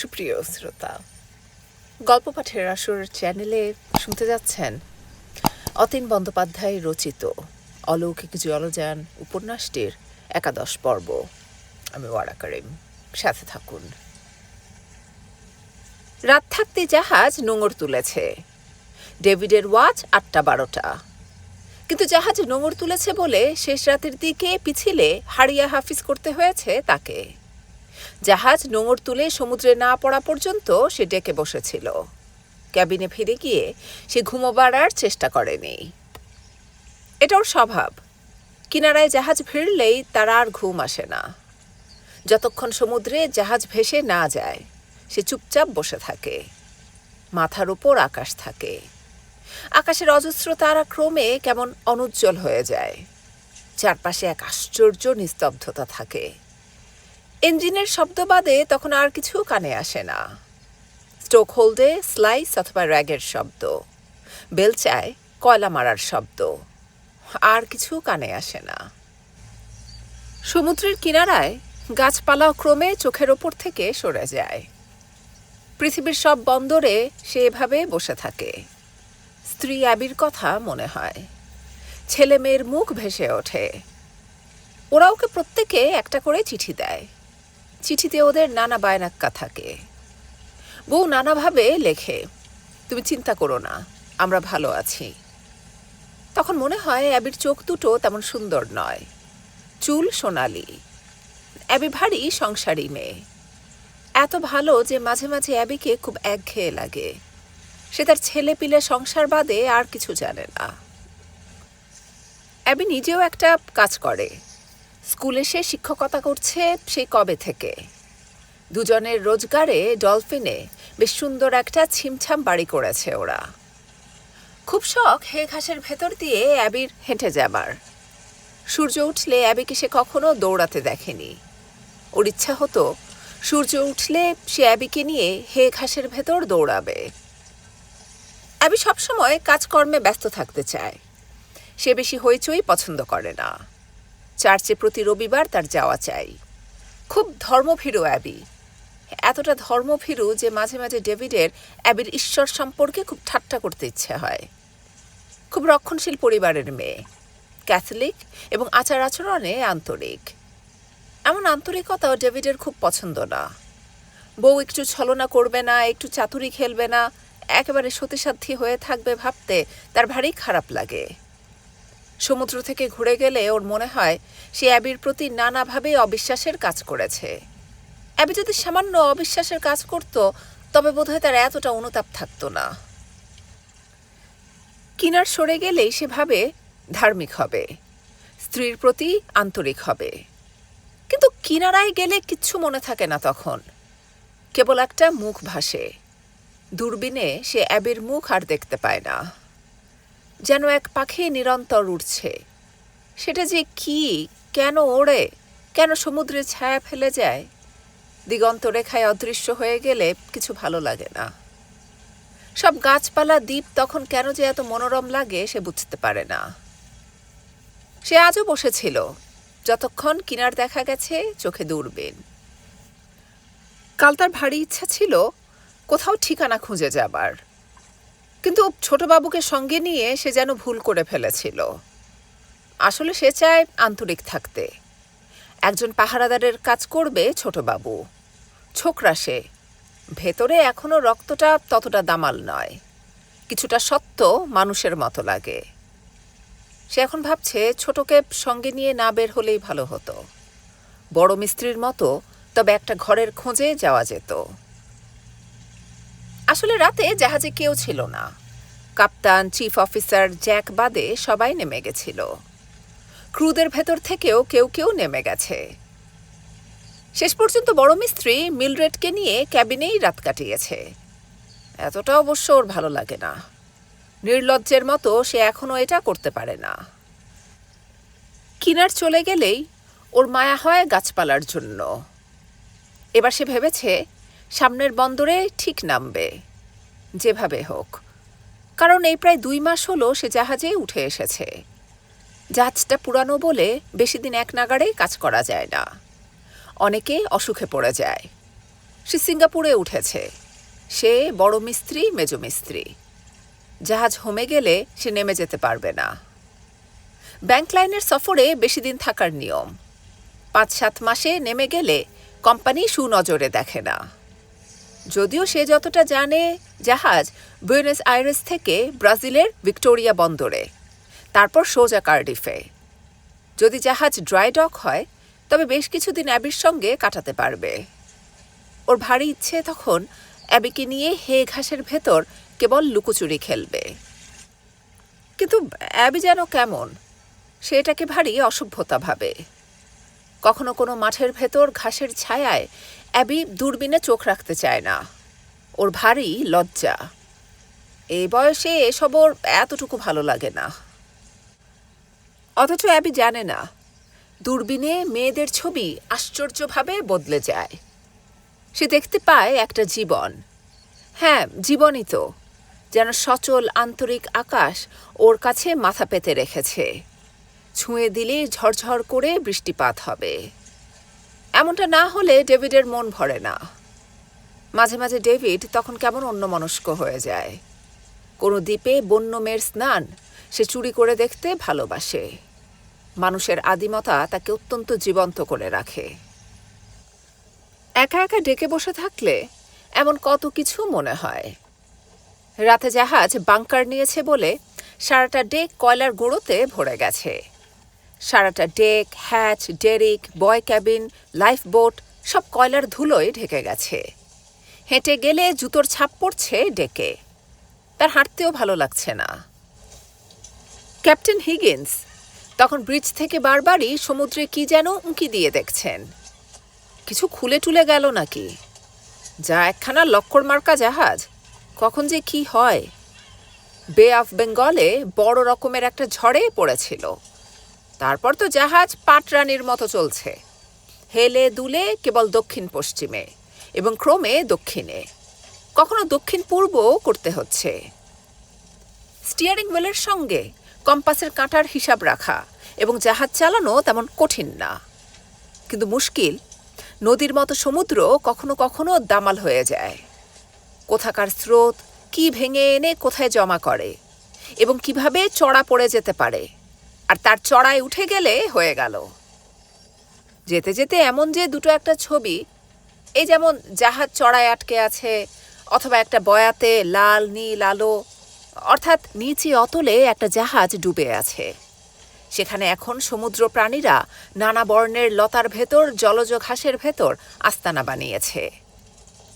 সুপ্রিয় শ্রোতা, গল্প পাঠের আসর চ্যানেলে শুনতে যাচ্ছেন অতীন বন্দ্যোপাধ্যায় রচিত অলৌকিক জলযান উপন্যাসটির একাদশ পর্ব। আমি ওয়ারা করিম, সাথে থাকুন। রাত থাকতে জাহাজ নোঙর তুলেছে। ডেভিডের ওয়াচ আটটা বারোটা। কিন্তু জাহাজ নোঙর তুলেছে বলে শেষ রাতের দিকে পিছিলে হারিয়া হাফিজ করতে হয়েছে তাকে। জাহাজ নোঙর তুলে সমুদ্রে না পড়া পর্যন্ত সে ডেকে বসেছিল। ক্যাবিনে ফিরে গিয়ে সে ঘুমোবার আর চেষ্টা করেনি। এটা ওর স্বভাব। কিনারায় জাহাজ ভিড়লেই তার আর ঘুম আসে না। যতক্ষণ সমুদ্রে জাহাজ ভেসে না যায়, সে চুপচাপ বসে থাকে। মাথার উপর আকাশ থাকে। আকাশের অজস্র তারা ক্রমে কেমন অনুজ্জ্বল হয়ে যায়। চারপাশে এক আশ্চর্য নিস্তব্ধতা থাকে। ইঞ্জিনের শব্দ বাদে তখন আর কিছু কানে আসে না। স্টোক হোল্ডে, স্লাইস অথবা র্যাগের শব্দ। বেলচায় কয়লা মারার শব্দ। আর কিছু কানে আসে না। সমুদ্রের কিনারায় গাছপালা ক্রমে চোখের ওপর থেকে সরে যায়। পৃথিবীর সব বন্দরে সে এভাবে বসে থাকে। স্ত্রী অ্যাবির কথা মনে হয়। ছেলে মেয়ের মুখ ভেসে ওঠে। ওরা ওকে প্রত্যেকে একটা করে চিঠি দেয়। চিঠিতে ওদের নানা বায়নাক্কা থাকে। বউ নানাভাবে লেখে, তুমি চিন্তা করো না, আমরা ভালো আছি। তখন মনে হয় অ্যাবির চোখ দুটো তেমন সুন্দর নয়। চুল সোনালি। অ্যাবি ভারী সংসারী মেয়ে। এত ভালো যে মাঝে মাঝে অ্যাবিকে খুব একঘেয়ে লাগে। সে তার ছেলে পিলে সংসার বাদে আর কিছু জানে না। অ্যাবি নিজেও একটা কাজ করে। স্কুলে সে শিক্ষকতা করছে সেই কবে থেকে? দুজনের রোজগারে ডলফিনে বেশ সুন্দর একটা ছিমছাম বাড়ি করেছে ওরা। খুব শখ হে ঘাসের ভেতর দিয়ে অ্যাবির হেঁটে যাবার। সূর্য উঠলে অ্যাবিকে সে কখনো দৌড়াতে দেখেনি। ওর ইচ্ছা হতো সূর্য উঠলে সে অ্যাবিকে নিয়ে হে ঘাসের ভেতর দৌড়াবে। অ্যাবি সবসময় কাজকর্মে ব্যস্ত থাকতে চায়। সে বেশি হইচই পছন্দ করে না। চার্চে প্রতি রবিবার তার যাওয়া চাই। খুব ধর্মভীরু অ্যাবি। এতটা ধর্মভীরু যে মাঝে মাঝে ডেভিডের অ্যাবির ঈশ্বর সম্পর্কে খুব ঠাট্টা করতে ইচ্ছে হয়। খুব রক্ষণশীল পরিবারের মেয়ে। ক্যাথলিক এবং আচার আচরণে আন্তরিক। এমন আন্তরিকতাও ডেভিডের খুব পছন্দ না। বউ একটু ছলনা করবে না, একটু চাতুরি খেলবে না, একেবারে সতীসাধ্যী হয়ে থাকবে ভাবতে তার ভারী খারাপ লাগে। সমুদ্র থেকে ঘুরে গেলে ওর মনে হয় সে অ্যাবির প্রতি নানাভাবে অবিশ্বাসের কাজ করেছে। অ্যাবি যদি সামান্য অবিশ্বাসের কাজ করত, তবে বোধহয় তার এতটা অনুতাপ থাকতো না। কিনার সরে গেলেই সে ভাবে ধার্মিক হবে, স্ত্রীর প্রতি আন্তরিক হবে। কিন্তু কিনারায় গেলে কিচ্ছু মনে থাকে না তখন। কেবল একটা মুখ ভাসে। দূরবীনে সে অ্যাবির মুখ আর দেখতে পায় না। যেন এক পাখি নিরন্তর উঠছে সেটা যে কি, কেন ওড়ে, কেন সমুদ্রে ছায়া ফেলে যায় দিগন্ত রেখায় অদৃশ্য হয়ে গেলে কিছু ভালো লাগে না। সব গাছপালা, দ্বীপ তখন কেন যে এত মনোরম লাগে সে বুঝতে পারে না। সে আজও বসেছিল। যতক্ষণ কিনার দেখা গেছে, চোখে দূরবীন। কাল তার ভারী ইচ্ছা ছিল, কোথাও ঠিকানা খুঁজে যাবার। কিন্তু ছোটবাবুকে সঙ্গে নিয়ে সে যেন ভুল করে ফেলেছিল। আসলে সে চায় আন্তরিক থাকতে। একজন পাহারাদারের কাজ করবে ছোটবাবু। ছোকরা সে। ভেতরে এখনও রক্তটা ততটা দামাল নয়। কিছুটা সত্য মানুষের মতো লাগে। সে এখন ভাবছে ছোটকে সঙ্গে নিয়ে না বের হলেই ভালো হতো। বড় মিস্ত্রির মতো, তবে একটা ঘরের খোঁজে যাওয়া যেত। আসলে রাতে জাহাজে কেউ ছিল না। কাপ্তান, চিফ অফিসার জ্যাক বাদে সবাই নেমে গেছিল। ক্রুদের ভেতর থেকেও কেউ কেউ নেমে গেছে। শেষ পর্যন্ত বড় মিস্ত্রি মিলরেটকে নিয়ে ক্যাবিনেই রাত কাটিয়েছে। এতটা অবশ্য ওর ভালো লাগে না। নির্লজ্জের মতো সে এখনও এটা করতে পারে না। কিনার চলে গেলেই ওর মায়া হয় গাছপালার জন্য। এবার সে ভেবেছে সামনের বন্দরে ঠিক নামবে, যেভাবে হোক। কারণ এই প্রায় দুই মাস হলো সে জাহাজে উঠে এসেছে। জাহাজটা পুরানো বলে বেশি দিন এক নাগাড়ে কাজ করা যায় না। অনেকে অসুখে পড়ে যায়। সে সিঙ্গাপুরে উঠেছে। সে বড় মিস্ত্রি, মেজ মিস্ত্রি। জাহাজ হোমে গেলে সে নেমে যেতে পারবে না। ব্যাংক লাইনের সফরে বেশি দিন থাকার নিয়ম। পাঁচ সাত মাসে নেমে গেলে কোম্পানি সুনজরে দেখে না। যদিও সে যতটা জানে জাহাজ বুয়েনোস আইরেস থেকে ব্রাজিলের ভিক্টোরিয়া বন্দরে। তারপর সোজা কার্ডিফে। যদি জাহাজ ড্রাই ডক হয়, তবে বেশ কিছুদিন অ্যাবির সঙ্গে কাটাতে পারবে। ওর ভারী ইচ্ছে তখন অ্যাবিকে নিয়ে হে ঘাসের ভেতর কেবল লুকোচুরি খেলবে। কিন্তু অ্যাবি যেন কেমন সে এটাকে ভারী অসভ্যতা ভাবে। কখনো কোনো মাঠের ভেতর ঘাসের ছায়ায় অ্যাবি দূরবীনে চোখ রাখতে চায় না। ওর ভারী লজ্জা। এই বয়সে এসব ওর এতটুকু ভালো লাগে না। অথচ অ্যাবি জানে না, দূরবীনে মেয়েদের ছবি আশ্চর্যভাবে বদলে যায়। সে দেখতে পায় একটা জীবন। হ্যাঁ জীবনই তো, যেন সচল আন্তরিক আকাশ ওর কাছে মাথা পেতে রেখেছে। ছুঁয়ে দিলে ঝরঝর করে বৃষ্টিপাত হবে। এমনটা না হলে ডেভিডের মন ভরে না। মাঝে মাঝে ডেভিড তখন কেমন অন্যমনস্ক হয়ে যায়। কোনো দ্বীপে বন্য মেয়ের স্নান সে চুরি করে দেখতে ভালোবাসে। মানুষের আদিমতা তাকে অত্যন্ত জীবন্ত করে রাখে। একা একা ডেকে বসে থাকলে এমন কত কিছু মনে হয়। রাতে জাহাজ বাংকার নিয়েছে বলে সারাটা ডেক কয়লার গুঁড়োতে ভরে গেছে। সারাটা deck hatch derrick boy cabin lifeboat সব কয়লার ধুলোয় ঢেকে গেছে। হেঁটে গেলে জুতোর ছাপ পড়ছে ডেকে। তার হাঁটতেও ভালো লাগছে না। ক্যাপ্টেন হিগিন্স, তখন ব্রিজ থেকে বারবারই সমুদ্রে কি যেন উঁকি দিয়ে দেখছেন। কিছু খুলে টুলে গেল নাকি? যা একখানা লক্কর মার্কা জাহাজ, কখন যে কি হয়? বে অফ বেঙ্গলে বড় রকমের একটা ঝড়ে পড়েছিল। তারপর তো জাহাজ পাটরানির মতো চলছে। হেলে দুলে কেবল দক্ষিণ পশ্চিমে এবং ক্রমে দক্ষিণে। কখনো দক্ষিণ পূর্বও করতে হচ্ছে। স্টিয়ারিং হুইলের সঙ্গে কম্পাসের কাঁটার হিসাব রাখা এবং জাহাজ চালানো তেমন কঠিন না। কিন্তু মুশকিল, নদীর মতো সমুদ্র কখনো কখনো দামাল হয়ে যায়। কোথাকার স্রোত, কি ভেঙে এনে কোথায় জমা করে এবং কীভাবে চড়া পড়ে যেতে পারে। আর তার চড়ায় উঠে গেলে হয়ে গেল। যেতে যেতে এমন যে দুটো একটা ছবি, এই যেমন জাহাজ চড়ায় আটকে আছে, অথবা একটা বয়াতে লাল, নীল, আলো, অর্থাৎ নিচে অতলে একটা জাহাজ ডুবে আছে। সেখানে এখন সমুদ্র প্রাণীরা নানা বর্ণের লতার ভেতর, জলজ ঘাসের ভেতর আস্তানা বানিয়েছে।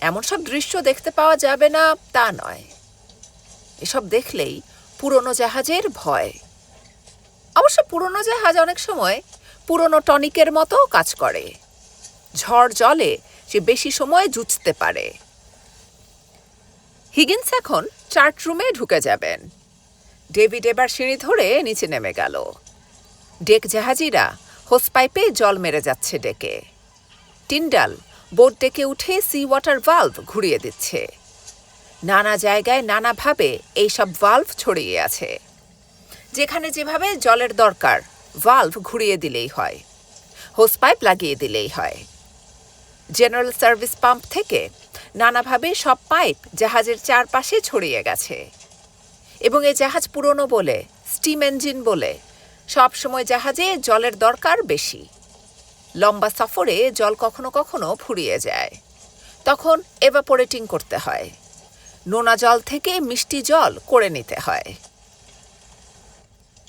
এমন সব দৃশ্য দেখতে পাওয়া যাবে না, তা নয়। এসব দেখলেই পুরনো জাহাজের ভয়। অবশ্য পুরনো জাহাজ অনেক সময় পুরনো টনিকের মতো কাজ করে। ঝড় জলে সে বেশি সময় জুঝতে পারে। হিগিন্স এখন চার্ট রুমে ঢুকে যাবেন। ডেভিড এবার সিঁড়ি ধরে নিচে নেমে গেল। ডেক জাহাজিরা হোস পাইপে জল মেরে যাচ্ছে ডেকে। টিন্ডাল বোট ডেকে উঠে সি ওয়াটার ভাল্ভ ঘুরিয়ে দিচ্ছে। নানা জায়গায় নানাভাবে এইসব ভালভ ছড়িয়ে আছে। যেখানে যেভাবে জলের দরকার ভাল্ভ ঘুরিয়ে দিলেই হয় হোস পাইপ লাগিয়ে দিলেই হয়। জেনারেল সার্ভিস পাম্প থেকে নানাভাবে সব পাইপ জাহাজের চারপাশে ছড়িয়ে গেছে। এবং এই জাহাজ পুরনো বলে স্টিম ইঞ্জিন বলে সব সময় জাহাজে জলের দরকার বেশি। লম্বা সফরে জল কখনো কখনো ফুরিয়ে যায়। তখন এভাপোরেটিং করতে হয়। নোনা জল থেকে মিষ্টি জল করে নিতে হয়।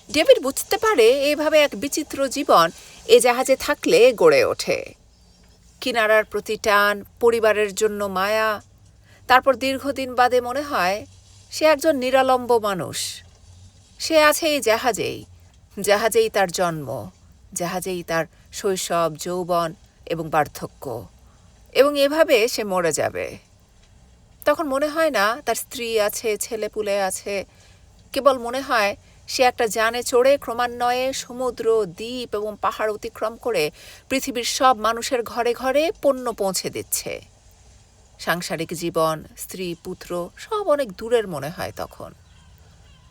ডেভিড বুঝতে পারে এভাবে এক বিচিত্র জীবন এ জাহাজে থাকলে গড়ে ওঠে। কিনারার প্রতি টান, পরিবারের জন্য মায়া, তারপর দীর্ঘদিন বাদে মনে হয় সে একজন নিরালম্ব মানুষ। সে আছে এই জাহাজেই জাহাজেই তার জন্ম, জাহাজেই তার শৈশব, যৌবন এবং বার্ধক্য এবং এভাবে সে মরে যাবে। তখন মনে হয় না তার স্ত্রী আছে, ছেলেপুলে আছে, কেবল মনে হয় সে একটা যানে চড়ে ক্রমান্বয়ে সমুদ্র, দ্বীপ এবং পাহাড় অতিক্রম করে পৃথিবীর সব মানুষের ঘরে ঘরে পণ্য পৌঁছে দিচ্ছে। সাংসারিক জীবন, স্ত্রী, পুত্র সব অনেক দূরের মনে হয় তখন।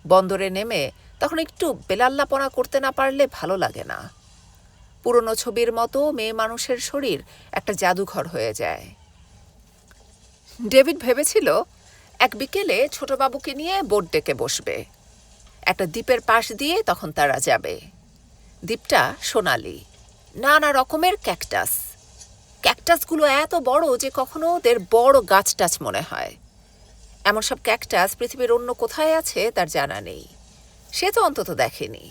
বন্দরে নেমে তখন একটু বেলাল্লাপনা করতে না পারলে ভালো লাগে না। পুরনো ছবির মতো মেয়ে মানুষের শরীর একটা জাদুঘর হয়ে যায়। ডেভিড ভেবেছিল, এক বিকেলে ছোটবাবুকে নিয়ে বোট ডেকে বসবে। একটা দ্বীপের পাশ দিয়ে তখন তারা যাবে। দ্বীপটা সোনালি, নানা রকমের ক্যাকটাস। ক্যাকটাসগুলো এত বড় যে কখনো ওদের বড় গাছ টাছ মনে হয়। এমন সব ক্যাকটাস পৃথিবীর অন্য কোথায় আছে তার জানা নেই। সে তো অন্তত দেখেনি।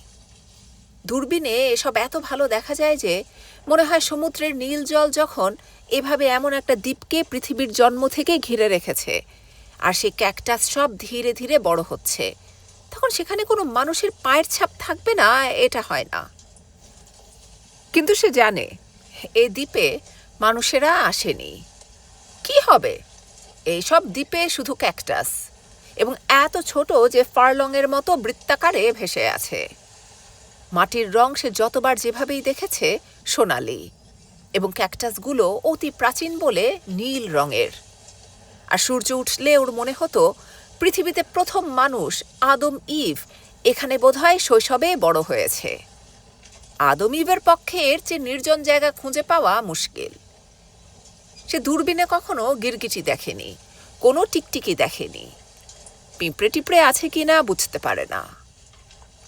দূরবীনে এসব এত ভালো দেখা যায় যে মনে হয় সমুদ্রের নীল জল যখন এভাবে এমন একটা দ্বীপকে পৃথিবীর জন্ম থেকে ঘিরে রেখেছে, আর সেই ক্যাকটাস সব ধীরে ধীরে বড় হচ্ছে। তখন সেখানে কোনো মানুষের পায়ের ছাপ থাকবে না, এটা হয় না। কিন্তু সে জানে এই দ্বীপে মানুষেরা আসেনি। কি হবে? এইসব দ্বীপে শুধু ক্যাকটাস এবং এত ছোট যে ফারলংয়ের মতো বৃত্তাকারে ভেসে আছে। মাটির রং সে যতবার যেভাবেই দেখেছে, সোনালি এবং ক্যাকটাসগুলো অতি প্রাচীন বলে নীল রঙের। আর সূর্য উঠলে ওর মনে হতো পৃথিবীতে প্রথম মানুষ আদম ইভ। এখানে বোধহয় শৈশবে বড় হয়েছে। আদম ইভের পক্ষে এর চেয়ে নির্জন জায়গা খুঁজে পাওয়া মুশকিল। সে দূরবীনে কখনো গিরগিটি দেখেনি, কোনো টিকটিকি দেখেনি। পিঁপড়ে টিপড়ে আছে কিনা বুঝতে পারে না।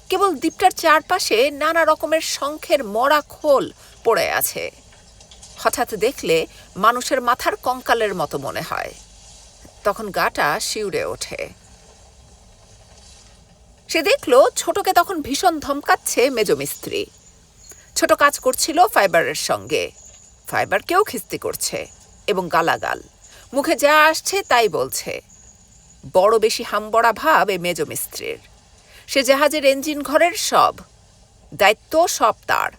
কেবল দ্বীপটার চারপাশে নানা রকমের শঙ্খের মরা খোল পড়ে আছে। হঠাৎ দেখলে মানুষের মাথার কঙ্কালের মতো মনে হয়। তখন গাটা শিউরে ওঠে। সে দেখল ছোটকে তখন ভীষণ ধমকাচ্ছে মেজমিস্ত্রি ছোট কাজ করছিল ফাইবারের সঙ্গে। ফাইবারকেও খিস্তি করছে এবং গালাগাল। মুখে যা আসছে তাই বলছে। বড় বেশি হামবড়া ভাব এ মেজমিস্ত্রির সে জাহাজের ইঞ্জিন ঘরের সব। দায়িত্ব সব তার।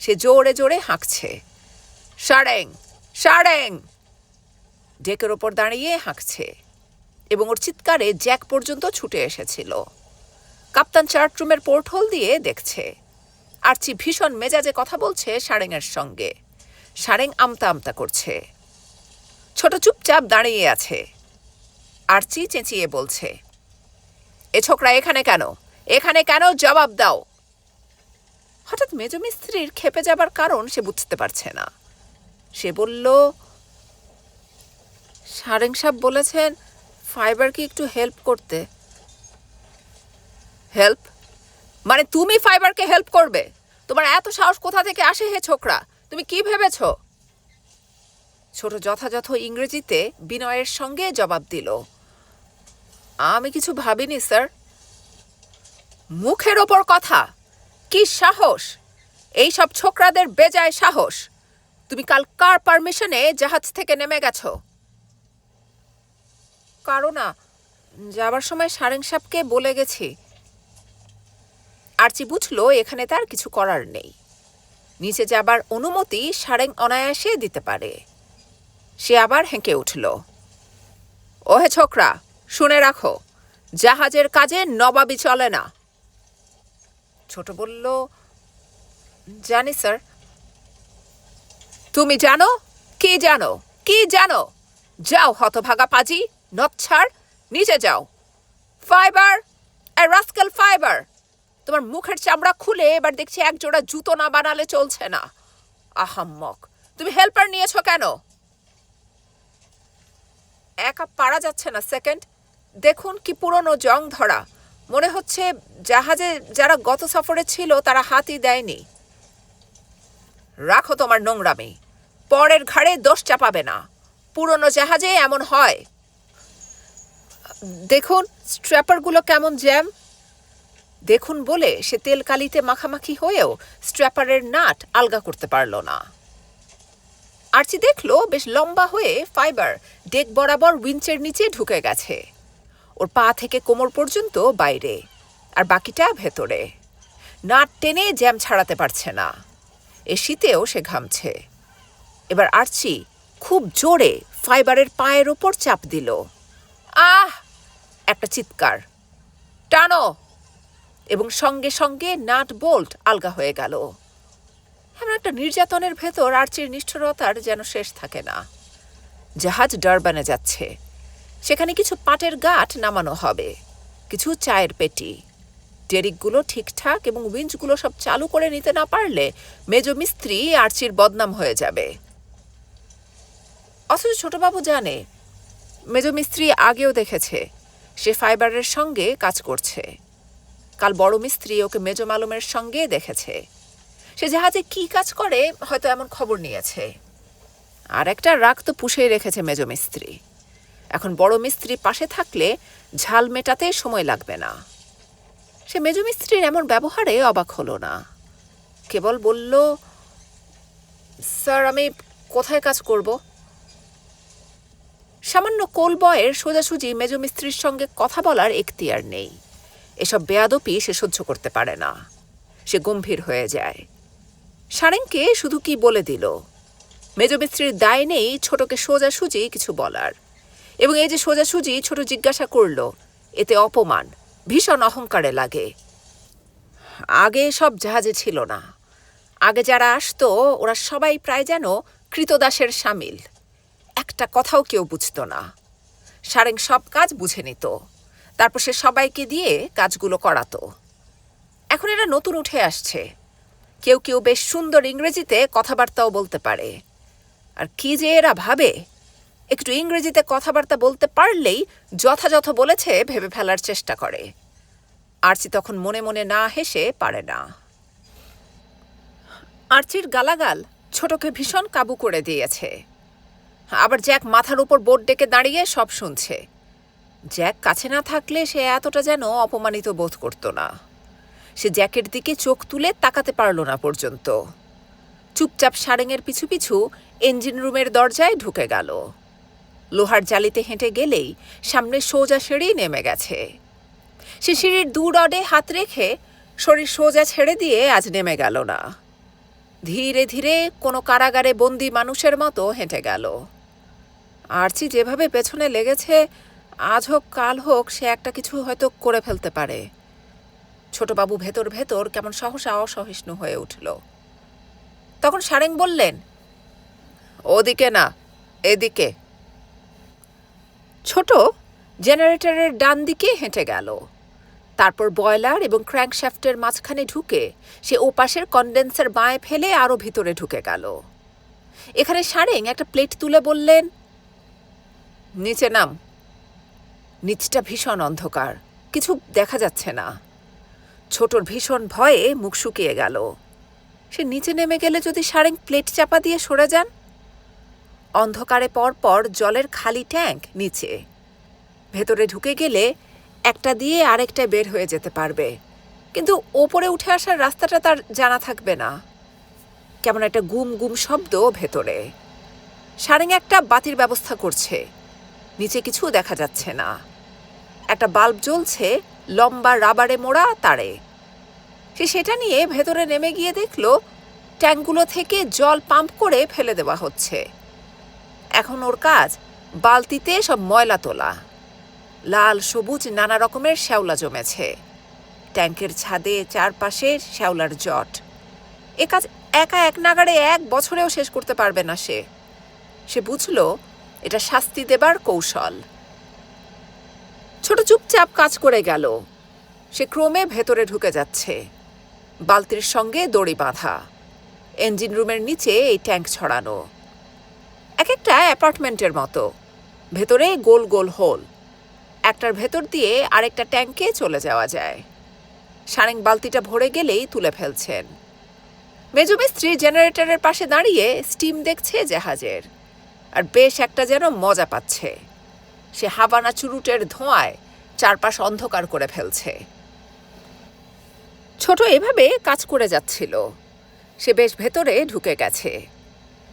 সে জোরে জোরে হাঁকছে। সারেং সারেং! ডেকের ওপর দাঁড়িয়ে হাঁকছে এবং ওর চিৎকারে জ্যাক পর্যন্ত ছুটে এসেছিল। কাপ্তান চার্টরুমের পোর্টহোল দিয়ে দেখছে। আর্চি ভীষণ মেজাজে কথা বলছে সারেংয়ের সঙ্গে। সারেং আমতা আমতা করছে। ছোট চুপচাপ দাঁড়িয়ে আছে। আর্চি চেঁচিয়ে বলছে, এ ছোকরা, এখানে কেন? এখানে কেন? জবাব দাও। হঠাৎ মেজমিস্ত্রির খেপে যাবার কারণ সে বুঝতে পারছে না। সে বলল সারেং সাহেব বলেছেন ফাইবারকে একটু হেল্প করতে? হেল্প মানে তুমি ফাইবারকে হেল্প করবে? তোমার এত সাহস কোথা থেকে আসে হে ছোকরা? তুমি কি ভেবেছ? ছোট যথাযথ ইংরেজিতে বিনয়ের সঙ্গে জবাব দিল, আমি কিছু ভাবিনি, স্যার। মুখের ওপর কথা? কি সাহস? এই সব ছোকরাদের বেজায় সাহস। তুমি কাল কার পারমিশনে জাহাজ থেকে নেমে গেছো? কারও না। যাবার সময় সারেং সাপকে বলে গেছি। আরচি বুঝলো এখানে তার কিছু করার নেই। নিচে যাবার অনুমতি সারেং অনায়াসে দিতে পারে। সে আবার হেঁকে উঠল। ওহে ছোকরা, শুনে রাখো, জাহাজের কাজে নবাবি চলে না। ছোট বলল, জানি স্যার। তুমি জানো? কি জানো? কি জানো? যাও হতভাগা পাজি নচ্ছার নিচে যাও। ফাইবার আর রাস্কেল ফাইবার তোমার মুখের চামড়া খুলে এবার দেখছি এক জোড়া জুতো না বানালে চলছে না। আহাম্মক তুমি হেল্পার নিয়েছো কেন? একা পারা যাচ্ছে না সেকেন্ড দেখুন কি পুরনো জং ধরা। মনে হচ্ছে জাহাজে যারা গত সফরে ছিল, তারা হাতই দেয়নি। রাখো তোমার নোংরামি। পরের ঘাড়ে দোষ চাপাবে না। পুরনো জাহাজে এমন হয়। দেখুন স্ট্র্যাপারগুলো কেমন জ্যাম দেখুন বলে সে তেল কালিতে মাখামাখি হয়েও স্ট্র্যাপারের নাট আলগা করতে পারল না। আরচি দেখল বেশ লম্বা হয়ে ফাইবার ডেক বরাবর উইঞ্চের নিচে ঢুকে গেছে। ওর পা থেকে কোমর পর্যন্ত বাইরে, আর বাকিটা ভেতরে। নাট টেনে জ্যাম ছাড়াতে পারছে না। এ শীতেও সে ঘামছে। এবার আরচি খুব জোরে ফাইবারের পায়ের ওপর চাপ দিল। আহ! একটা চিৎকার। টানো! এবং সঙ্গে সঙ্গে নাট বোল্ট আলগা হয়ে গেল। এমন একটা নির্যাতনের ভেতর আর্চির নিষ্ঠুরতার যেন শেষ থাকে না। জাহাজ ডারবানে যাচ্ছে। সেখানে কিছু পাটের গাঁট নামানো হবে। কিছু চায়ের পেটি। ডেরিকগুলো ঠিকঠাক এবং উইঞ্চগুলো সব চালু করে নিতে না পারলে মেজ মিস্ত্রি আর্চির বদনাম হয়ে যাবে। অথচ ছোটবাবু জানে মেজমিস্ত্রি আগেও দেখেছে সে ফাইবারের সঙ্গে কাজ করছে। কাল বড় মিস্ত্রি ওকে মেজো মালুমের সঙ্গে দেখেছে। সে জাহাজে কি কাজ করে হয়তো এমন খবর নিয়েছে। আর একটা রাগ তো পুষেই রেখেছে মেজো মিস্ত্রি। এখন বড় মিস্ত্রি পাশে থাকলে ঝাল মেটাতে সময় লাগবে না। সে মেজো মিস্ত্রির এমন ব্যবহারে অবাক হলো না। কেবল বলল, স্যার, আমি কোথায় কাজ করব? সামান্য কোলবয়ের সোজাসুজি মেজো মিস্ত্রির সঙ্গে কথা বলার এখতিয়ার নেই। এসব বেয়াদপি সে সহ্য করতে পারে না। সে গম্ভীর হয়ে যায়। সারেংকে শুধু কি বলে দিল? মেজমিস্ত্রির দায় নেই ছোটকে সোজাসুজি কিছু বলার। এবং এই যে সোজাসুজি ছোট জিজ্ঞাসা করল, এতে অপমান, ভীষণ অহংকারে লাগে। আগে সব জাহাজে ছিল না। আগে যারা আসতো, ওরা সবাই প্রায় যেন কৃতদাসের সামিল। একটা কথাও কেউ বুঝতো না। সারেং সব কাজ বুঝে নিত। তারপর সে সবাইকে দিয়ে কাজগুলো করাতো। এখন এরা নতুন উঠে আসছে। কেউ কেউ বেশ সুন্দর ইংরেজিতে কথাবার্তাও বলতে পারে। আর কি যে এরা ভাবে, একটু ইংরেজিতে কথাবার্তা বলতে পারলেই যথাযথ বলেছে ভেবে ফেলার চেষ্টা করে। আরচি তখন মনে মনে না হেসে পারে না। আরচির গালাগাল ছোটকে ভীষণ কাবু করে দিয়েছে। আবার জ্যাক মাথার উপর বোর্ড ডেকে দাঁড়িয়ে সব শুনছে। জ্যাক কাছে না থাকলে সে এতটা যেন অপমানিত বোধ করতো না। সে জ্যাকের দিকে চোখ তুলে তাকাতে পারল না পর্যন্ত। চুপচাপ সারেঙের পিছু পিছু ইঞ্জিন রুমের দরজায় ঢুকে গেল। লোহার জালিতে হেঁটে গেলেই সামনে সোজা সিঁড়ি নেমে গেছে। সে সিঁড়ির দু রডে হাত রেখে শরীর সোজা ছেড়ে দিয়ে আজ নেমে গেল না। ধীরে ধীরে কোনো কারাগারে বন্দি মানুষের মতো হেঁটে গেল। আরচি যেভাবে পেছনে লেগেছে, আজ হোক কাল হোক, সে একটা কিছু হয়তো করে ফেলতে পারে। ছোটবাবু ভেতর ভেতর কেমন সহসা অসহিষ্ণু হয়ে উঠল। তখন সারেং বললেন, ওদিকে না, এদিকে। ছোট জেনারেটরের ডান দিকে হেঁটে গেল। তারপর বয়লার এবং ক্র্যাঙ্কশ্যাফটের মাঝখানে ঢুকে সে ওপাশের কন্ডেন্সার বাঁয়ে ফেলে আরও ভিতরে ঢুকে গেল। এখানে সারেং একটা প্লেট তুলে বললেন নিচে নাম। নিচটা ভীষণ অন্ধকার, কিছু দেখা যাচ্ছে না। ছোটর ভীষণ ভয়ে মুখ শুকিয়ে গেল। সে নিচে নেমে গেলে যদি সারেং প্লেট চাপা দিয়ে সরে যান? অন্ধকারে পরপর জলের খালি ট্যাঙ্ক নিচে। ভেতরে ঢুকে গেলে একটা দিয়ে আরেকটা বের হয়ে যেতে পারবে। কিন্তু ওপরে উঠে আসার রাস্তাটা তার জানা থাকবে না। কেমন একটা গুম গুম শব্দ ভেতরে। সারেং একটা বাতির ব্যবস্থা করছে। নিচে কিছু দেখা যাচ্ছে না। একটা বাল্ব জ্বলছে, লম্বা রাবারে মোড়া তারে। সে সেটা নিয়ে ভেতরে নেমে গিয়ে দেখল, ট্যাঙ্কগুলো থেকে জল পাম্প করে ফেলে দেওয়া হচ্ছে। এখন ওর কাজ, বালতিতে সব ময়লা তোলা। লাল, সবুজ, নানা রকমের শ্যাওলা জমেছে। ট্যাঙ্কের ছাদে চারপাশে শ্যাওলার জট। এ কাজ একা এক নাগাড়ে এক বছরেও শেষ করতে পারবে না সে। সে বুঝল এটা শাস্তি দেবার কৌশল। ছোট চুপচাপ কাজ করে গেল। সে ক্রমে ভেতরে ঢুকে যাচ্ছে। বালতির সঙ্গে দড়ি বাঁধা। ইঞ্জিন রুমের নিচে এই ট্যাঙ্ক ছড়ানো। এক একটা অ্যাপার্টমেন্টের মতো। ভেতরে গোল গোল হোল। একটার ভেতর দিয়ে আরেকটা ট্যাঙ্কে চলে যাওয়া যায়। সারেং বালতিটা ভরে গেলেই তুলে ফেলছেন। মেজমিস্ত্রি জেনারেটরের পাশে দাঁড়িয়ে স্টিম দেখছে জাহাজের। আর বেশ একটা যেন মজা পাচ্ছে। সে হাবানা চুরুটের ধোঁয়ায় চারপাশ অন্ধকার করে ফেলছে। ছোট এভাবে কাজ করে যাচ্ছিল। সে বেশ ভেতরে ঢুকে গেছে।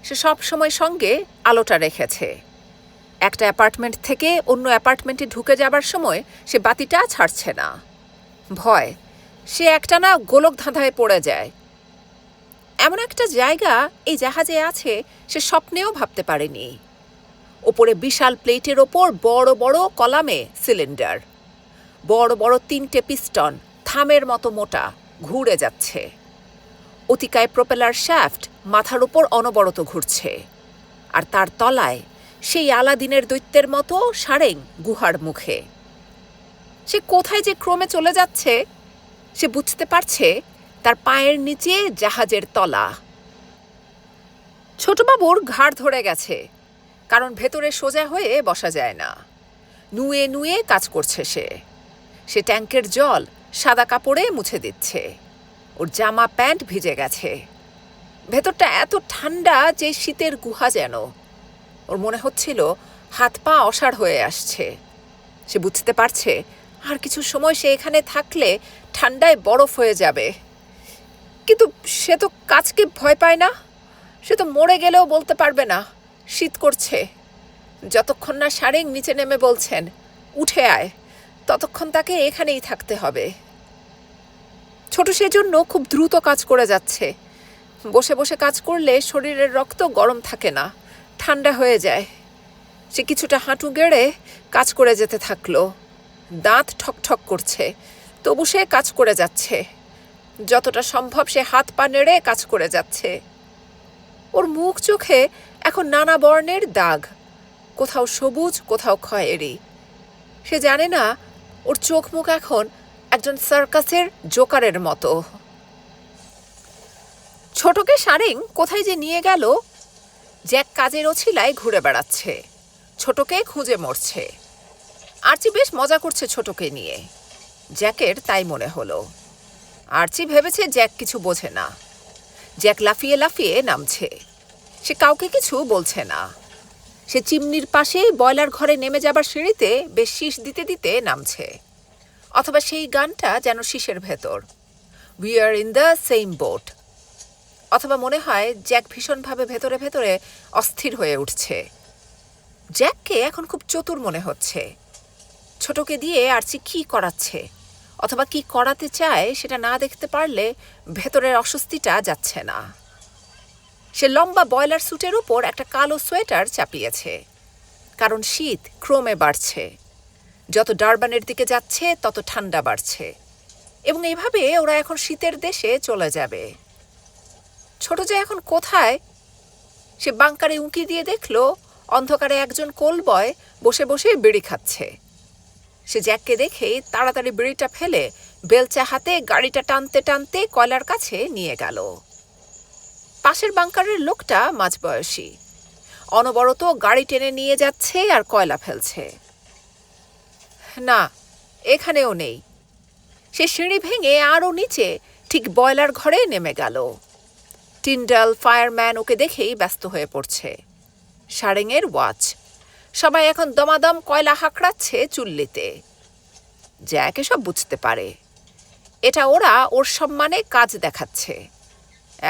সে সব সময় সঙ্গে আলোটা রেখেছে। একটা অ্যাপার্টমেন্ট থেকে অন্য অ্যাপার্টমেন্টে ঢুকে যাবার সময় সে বাতিটা ছাড়ছে না। ভয়, সে একটানা গোলক ধাঁধায় পড়ে যায়। এমন একটা জায়গা এই জাহাজে আছে, সে স্বপ্নেও ভাবতে পারেনি। ওপরে বিশাল প্লেটের ওপর বড় বড় কলামে সিলিন্ডার। বড় বড় তিনটে পিস্টন, থামের মতো মোটা, ঘুরে যাচ্ছে। অতিকায় প্রোপেলার শ্যাফট মাথার উপর অনবরত ঘুরছে। আর তার তলায় সেই আলাদিনের দৈত্যের মতো সারেং গুহার মুখে। সে কোথায় যে ক্রমে চলে যাচ্ছে, সে বুঝতে পারছে তার পায়ের নিচে জাহাজের তলা। ছোটবাবুর ঘাড় ধরে গেছে, কারণ ভেতরে সোজা হয়ে বসা যায় না। নুয়ে নুয়ে কাজ করছে সে। সে ট্যাঙ্কের জল সাদা কাপড়ে মুছে দিচ্ছে। ওর জামা প্যান্ট ভিজে গেছে। ভেতরটা এত ঠান্ডা যে শীতের গুহা যেন। ওর মনে হচ্ছিল হাত পা অসাড় হয়ে আসছে। সে বুঝতে পারছে আর কিছু সময় সে এখানে থাকলে ঠান্ডায় বরফ হয়ে যাবে। কিন্তু সে তো কাজকে ভয় পায় না। সে তো মরে গেলেও বলতে পারবে না। শীত করছে। যতক্ষণ না সারেং নিচে নেমে বলছেন, উঠে আয়। ততক্ষণ তাকে এখানেই থাকতে হবে। ছোট সেজন্য খুব দ্রুত কাজ করে যাচ্ছে। বসে বসে কাজ করলে শরীরের রক্ত গরম থাকে না, ঠান্ডা হয়ে যায়। সে কিছুটা হাঁটু গেড়ে কাজ করে যেতে থাকল। দাঁত ঠকঠক করছে, তবু সে কাজ করে যাচ্ছে। যতটা সম্ভব সে হাত পা নেড়ে কাজ করে যাচ্ছে। ওর মুখ চোখে এখন নানা বর্ণের দাগ, কোথাও সবুজ, কোথাও খয়েরি। সে জানে না ওর চোখ মুখ এখন একজন সার্কাসের জোকারের মতো। ছোটকে সারেং কোথায় যে নিয়ে গেল জ্যাক কাজের ওছিলায় ঘুরে বেড়াচ্ছে, ছোটকে খুঁজে মরছে। আর্চি বেশ মজা করছে ছোটকে নিয়ে। জ্যাকের তাই মনে হলো। আর্চি ভেবেছে জ্যাক কিছু বোঝে না। জ্যাক লাফিয়ে লাফিয়ে নামছে। সে কাউকে কিছু বলছে না। সে চিমনির পাশেই বয়লার ঘরে নেমে যাবার সিঁড়িতে বেশ শীষ দিতে দিতে নামছে। অথবা সেই গানটা যেন শীষের ভেতর। We are in the same boat অথবা মনে হয় জ্যাক ভীষণভাবে ভেতরে ভেতরে অস্থির হয়ে উঠছে। জ্যাককে এখন খুব চতুর মনে হচ্ছে। ছোটকে দিয়ে আরচি কি করাচ্ছে? অথবা কি করাতে চায় সেটা না দেখতে পারলে ভেতরের অস্বস্তিটা যাচ্ছে না। সে লম্বা বয়লার স্যুটের উপর একটা কালো সোয়েটার চাপিয়েছে। কারণ শীত ক্রমে বাড়ছে। যত ডারবানের দিকে যাচ্ছে, তত ঠান্ডা বাড়ছে। এবং এভাবে ওরা এখন শীতের দেশে চলে যাবে। ছোট যে এখন কোথায়? সে বাংকারে উঁকি দিয়ে দেখল, অন্ধকারে একজন কোলবয় বসে বসে বিড়ি খাচ্ছে। সে জ্যাককে দেখেই তাড়াতাড়ি বিড়িটা ফেলে বেলচা হাতে গাড়িটা টানতে টানতে কয়লার কাছে নিয়ে গেল। পাশের বাংকারের লোকটা মাঝবয়সী। অনবরত গাড়ি টেনে নিয়ে যাচ্ছে আর কয়লা ফেলছে। না, এখানেও নেই। সে সিঁড়ি ভেঙে আরও নিচে ঠিক বয়লার ঘরে নেমে গেল। টিন্ডাল ফায়ারম্যান ওকে দেখেই ব্যস্ত হয়ে পড়ছে। সারেংয়ের ওয়াচ। সবাই এখন দমাদম কয়লা হাঁকড়াচ্ছে চুল্লিতে। জ্যাক এসব বুঝতে পারে। এটা ওরা ওর সম্মানে কাজ দেখাচ্ছে।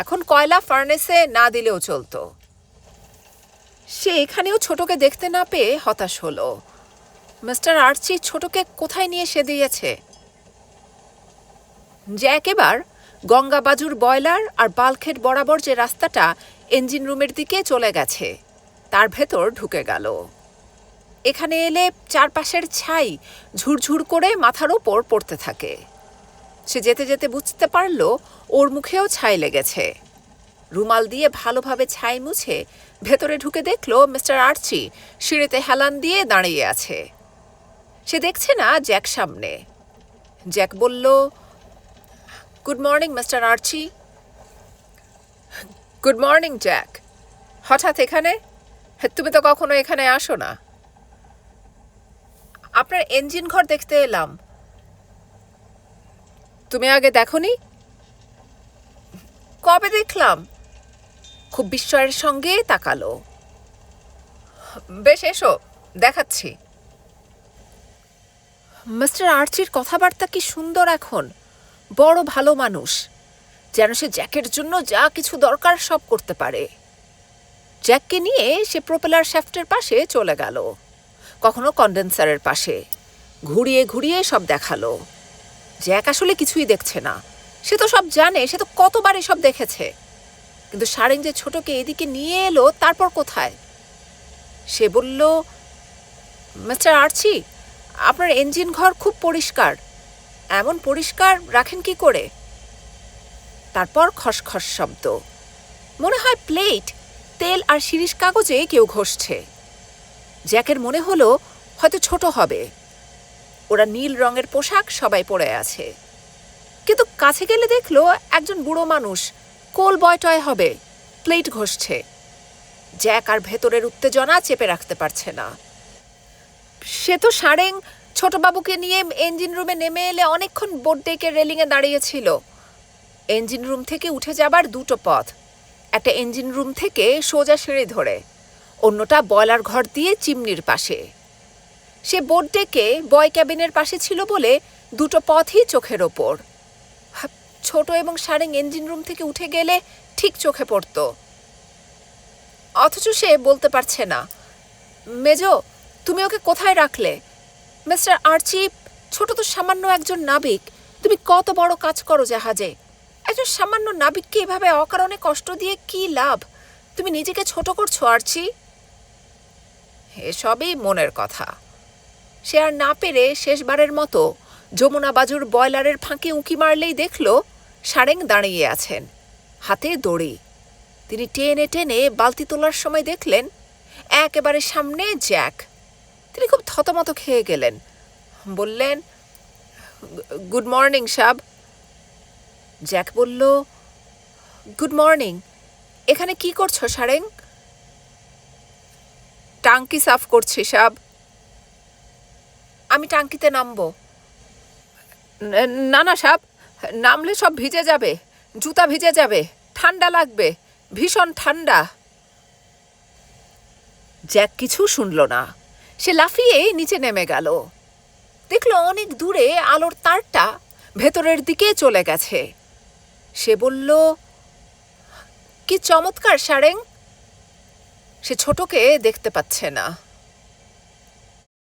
এখন কয়লা ফার্নেসে না দিলেও চলতো। সে এখানেও ছোটকে দেখতে না পেয়ে হতাশ হলো। মিস্টার আর্চি ছোটকে কোথায় নিয়ে সে দিয়েছে? জ্যাক এবার গঙ্গাবাজুর বয়লার আর বালখেট বরাবর যে রাস্তাটা ইঞ্জিন রুমের দিকে চলে গেছে, তার ভেতর ঢুকে গেল। এখানে এলে চারপাশের ছাই ঝুরঝুর করে মাথার ওপর পড়তে থাকে। সে যেতে যেতে বুঝতে পারল, ওর মুখেও ছাই লেগেছে। রুমাল দিয়ে ভালোভাবে ছাই মুছে ভেতরে ঢুকে দেখল মিস্টার আর্চি সিঁড়িতে হেলান দিয়ে দাঁড়িয়ে আছে। সে দেখছে না জ্যাক সামনে। জ্যাক বলল, good morning, mister Archie. Good morning, Jack. হঠাৎ এখানে? তুমি তো কখনো এখানে আসো না। আপনার ইঞ্জিন ঘর দেখতে এলাম। তুমি আগে দেখনি? কবে দেখলাম? খুব বিস্ময়ের সঙ্গে তাকালো। বেশ, এসো, দেখাচ্ছি। মিস্টার আর্চির কথাবার্তা কি সুন্দর এখন? বড় ভালো মানুষ। যেন সে জ্যাকের জন্য যা কিছু দরকার সব করতে পারে। জ্যাককে নিয়ে সে প্রোপেলার শ্যাফটের পাশে চলে গেল। কখনো কন্ডেন্সারের পাশে। ঘুরিয়ে ঘুরিয়ে সব দেখাল। জ্যাক আসলে কিছুই দেখছে না। সে তো সব জানে, সে তো কতবার এসব দেখেছে। কিন্তু সারেং যে ছোটকে এদিকে নিয়ে এলো, তারপর কোথায়? সে বলল, মিস্টার আর্চি, আপনার ইঞ্জিন ঘর খুব পরিষ্কার। এমন পরিষ্কার রাখেন কি করে? তারপর খসখস শব্দ। মনে হয় প্লেট, তেল আর শিরিষ কাগজে কেউ ঘষছে। জ্যাকের মনে হলো হয়তো ছোট হবে। ওরা নীল রঙের পোশাক সবাই পরে আছে। কিন্তু কাছে গেলে দেখল একজন বুড়ো মানুষ কোল বয়টয় হবে, প্লেট ঘষছে। জ্যাক আর ভেতরের উত্তেজনা চেপে রাখতে পারছে না। সে তো সারেং ছোটবাবুকে নিয়ে ইঞ্জিন রুমে নেমে এলে অনেকক্ষণ বোর্ড ডেকে রেলিংয়ে দাঁড়িয়েছিল। ইঞ্জিন রুম থেকে উঠে যাবার দুটো পথ। একটা ইঞ্জিন রুম থেকে সোজা সিঁড়ি ধরে। অন্যটা বয়লার ঘর দিয়ে চিমনির পাশে। সে বোর্ড ডেকে বয় ক্যাবিনের পাশে ছিল বলে দুটো পথই চোখের ওপর। ছোট এবং সারেং ইঞ্জিন রুম থেকে উঠে গেলে ঠিক চোখে পড়তো। অথচ সে বলতে পারছে না, মেজো, তুমি ওকে কোথায় রাখলে? মিস্টার আর্চি, ছোট তো সামান্য একজন নাবিক। তুমি কত বড় কাজ করো জাহাজে। একজন সামান্য নাবিককে এভাবে অকারণে কষ্ট দিয়ে কি লাভ? তুমি নিজেকে ছোট করছ, আর্চি? এসবই মনের কথা। সে আর না পেরে শেষবারের মতো যমুনা বাজুর বয়লারের ফাঁকে উঁকি মারলেই দেখল সারেং দাঁড়িয়ে আছেন, হাতে দড়ি। তিনি টেনে টেনে বালতি তোলার সময় দেখলেন, একেবারে সামনে জ্যাক। তিনি খুব থতমত খেয়ে গেলেন। বললেন, গুড মর্নিং, সাব। জ্যাক বলল, গুড মর্নিং, এখানে কি করছ সারেং? টাঙ্কি সাফ করছি, সাব। আমি টাঙ্কিতে নামবো। ন- না সাব। নামলে সব ভিজে যাবে, জুতা ভিজে যাবে, ঠান্ডা লাগবে, ভীষণ ঠান্ডা। জ্যাক কিছু শুনল না। সে লাফিয়ে নিচে নেমে গেল। দেখল অনেক দূরে আলোর তারটা ভেতরের দিকে চলে গেছে। সে বলল, কি চমৎকার সারেং সে ছোটকে দেখতে পাচ্ছে না।